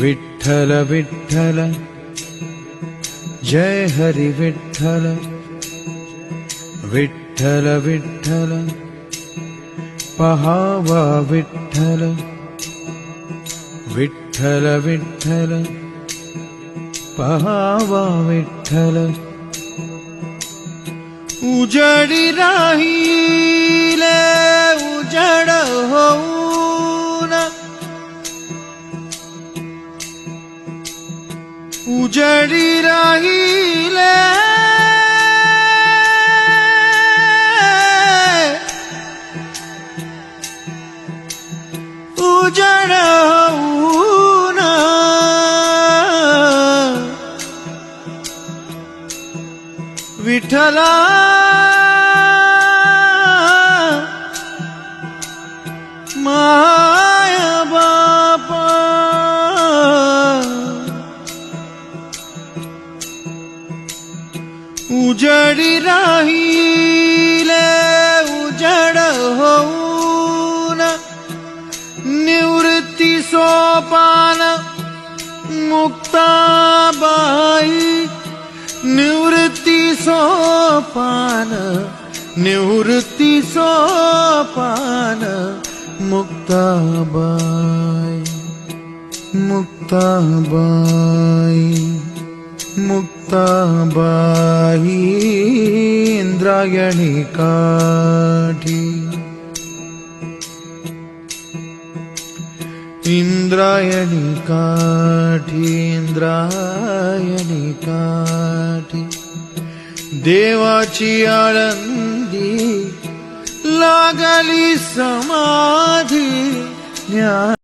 विठ्ठल विठ्ठल। जय हरि विठ्ठल। विठ्ठल विठ्ठल। पहावा विठ्ठल। विठ्ठल विठ्ठल। पहावा विठ्ठल। उजडी राहिले उजड उजडी राहिले उजड होऊन ઉજળી રાહી લે ઉજળ હોઉન નિવૃત્તિ સોપાન મુક્તાબાઈ નિવૃત્તિ સોપાન નિવૃત્તિ સોપાન મુક્તાબાઈ મુક્તાબાઈ મુક્તાબાઈ इंद्रायणी काठी इंद्रायणी काठी काठी देवाची आळंदी लागली समाधी ज्ञान